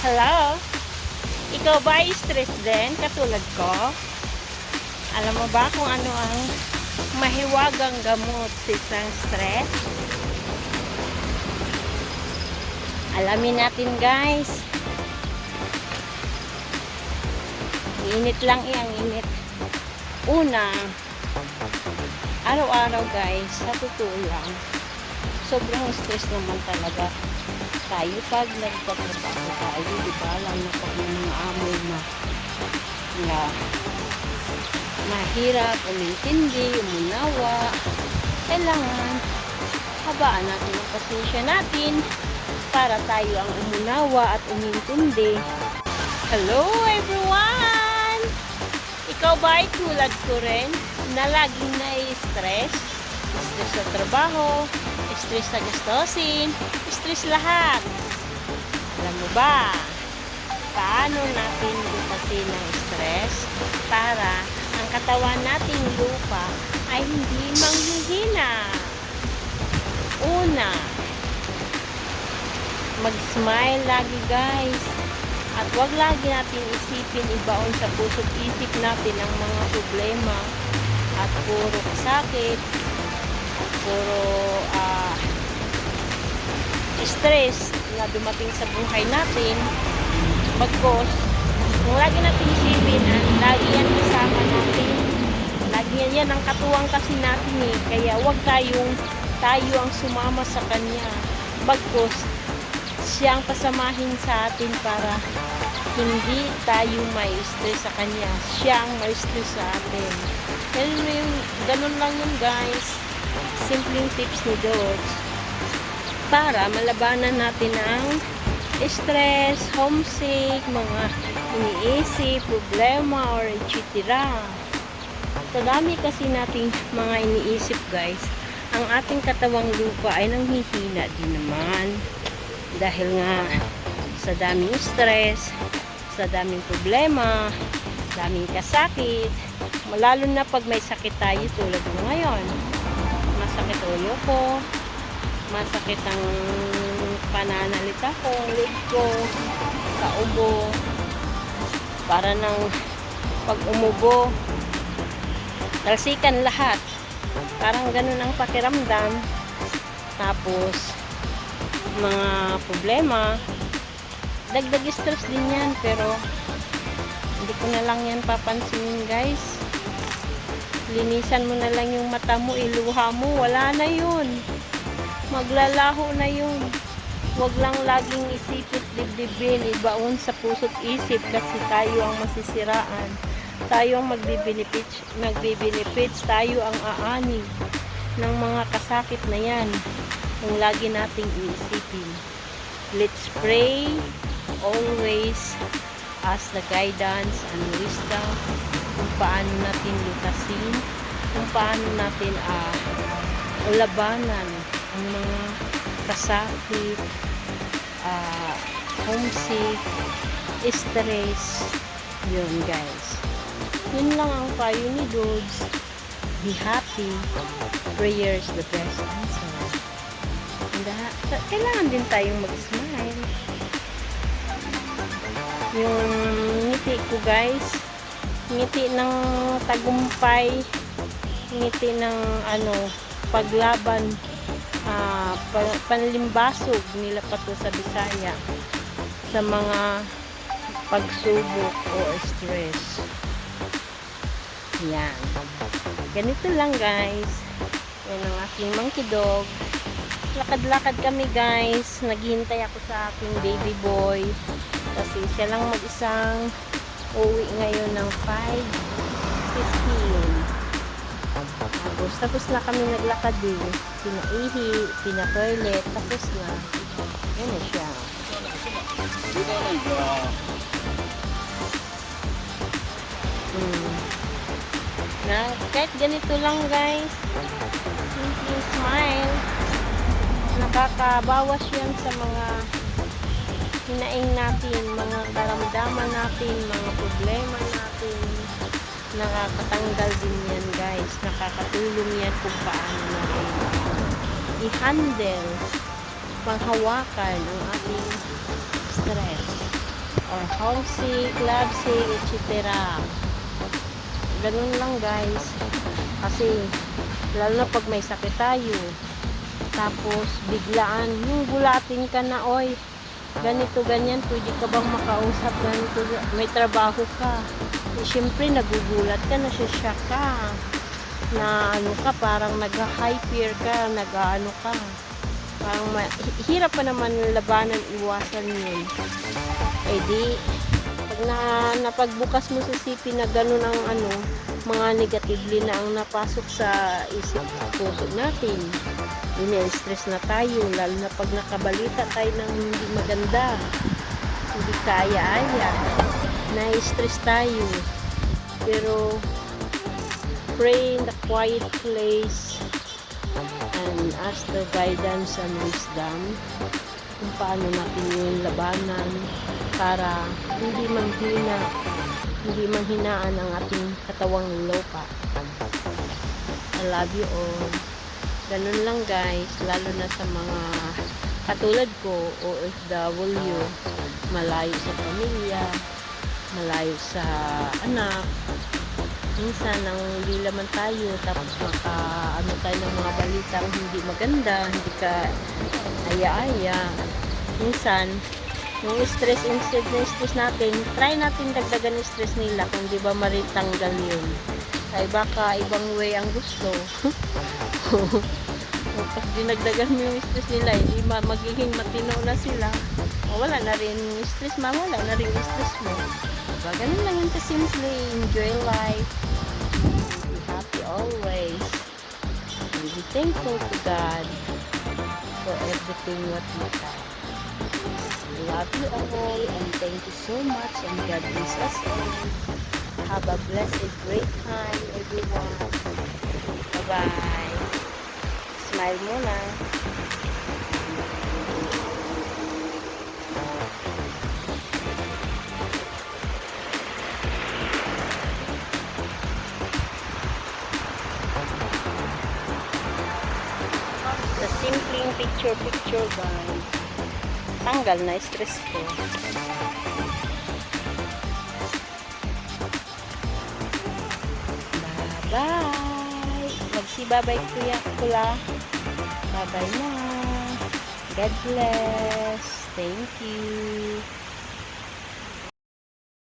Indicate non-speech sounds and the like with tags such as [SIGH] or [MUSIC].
Hello? Ikaw ba ay stress din, katulad ko? Alam mo ba kung ano ang mahiwagang gamot sa isang stress? Alamin natin guys. Init lang eh, ang init. Una, araw-araw guys, sa totoo lang, sobrang stress naman talaga tayo pag nagtatrabaho tayo, di ba? Lalo na pag may mga amoy na na mahirap, umintindi, umunawa. Kailangan habaan natin ang pasensya natin para tayo ang umunawa at umintindi. Hello everyone! Ikaw ba ay tulad ko rin na laging nai-stress? Stress sa trabaho, stress sa gastosin, stress lahat. Alam mo ba, paano natin lutasin ang stress para ang katawan nating lupa ay hindi manghihina? Una, mag-smile lagi guys. At wag lagi natin isipin ibaon sa puso't isip natin ang mga problema at puro sakit at puro ah, stress na dumating sa buhay natin. Bagkos kung lagi natin isipin at lagi yan kasama natin lagi yan yan ang katuwang kasi natin eh. Kaya wag tayong tayo ang sumama sa kanya. Bagkos siyang pasamahin sa atin para hindi tayo may stress sa kanya. Siyang may stress sa atin. Ganun, yung, ganun lang yun guys simpleng tips ni George para malabanan natin ang stress, homesick, mga iniisip, problema, or etc. Sa dami kasi nating mga iniisip guys, ang ating katawang lupa ay nanghihina din naman. Dahil nga sa daming stress, sa daming problema, daming kasakit, lalo na pag may sakit tayo tulad mo ngayon. Masakit ulo ko, masakit ang pananalita ko, leg ko, sa ubo. Para nang pag umubo, talsikan lahat. Parang ganun ang pakiramdam. Tapos, mga problema, dagdag stress din yan, pero hindi ko na lang yan papansinin guys. Linisan mo na lang yung mata mo, iluha mo, wala na yun maglalaho na yun. Huwag lang laging isipit dibdibin, ibaon sa puso't isip kasi tayo ang masisiraan. Tayo ang magbibenefits, magbibenefits, tayo ang aani ng mga kasakit na yan kung lagi nating iisipin. Let's pray always as the guidance and wisdom paano natin lutasin, kung paano natin uh, labanan ang mga kasakit, uh, homesick, stress, yun guys. Yun lang ang payo ni Dudes. Be happy. Prayer is the best answer. And, uh, kailangan din tayong mag-smile. Yung ngiti ko guys, ngiti ng tagumpay, ngiti ng ano, paglaban. Uh, panlimbasog nila pa to sa Bisaya sa mga pagsubok o stress. Yan. Ganito lang guys. Yan ang aking monkey dog. Lakad-lakad kami guys. Naghihintay ako sa aking baby boy. Kasi siya lang mag-isang uwi ngayon ng 5.15 tapos, tapos na kami naglakad din. Pinaihi, pina-toilet, tapos na. Yan na siya. Hmm. Na, kahit ganito lang guys. Simple smile. Nakakabawas yan sa mga hinaing natin, mga karamdaman natin, mga problema natin nakakatanggal din yan guys nakakatulong yan kung paano natin i-handle panghawakan ang ating stress or homesick, lovesick, etc. Ganun lang guys. Kasi, lalo na pag may sakit tayo, tapos biglaan, yung gulatin ka na, oy, ganito, ganyan, pwede ka bang makausap, ganito, may trabaho ka. Eh, Siyempre, nagugulat ka, nasisyak ka. Na ano ka, parang nag-hyper ka, nag-ano ka. Parang hirap pa naman labanan, iwasan yun. Eh di, pag na, napagbukas mo sa CP na gano'n ang ano, mga negatively na ang napasok sa isip puso natin. Ini-stress na tayo, lalo na pag nakabalita tayo ng hindi maganda. Hindi kaya-aya. Na-stress tayo. Pero, pray in the quiet place and ask the guidance and wisdom kung paano natin yung labanan para hindi manghina hindi manghinaan ang ating katawang lupa. I love you all. Ganun lang guys, lalo na sa mga katulad ko, OFW, malayo sa pamilya, malayo sa anak, minsan nang hindi laman tayo tapos maka ano tayo ng mga balitang hindi maganda hindi ka aya-aya. Minsan yung stress instead na stress natin try natin dagdagan yung stress nila kung di ba maritanggal yun ay baka ibang way ang gusto. [LAUGHS] Pag dinagdagan mo yung stress nila hindi ma magiging matino na sila. O, wala na rin stress mawala na rin stress mo. Diba? Ganun lang yun simple. Enjoy life. Be happy always. And be thankful to God for everything what we have love you all and thank you so much and God bless us all have a blessed great time everyone. Bye bye smile muna sa simpleng picture picture guys. Tanggal na stress ko bye. Magsibabay kuya kula bye bye na. God bless. Thank you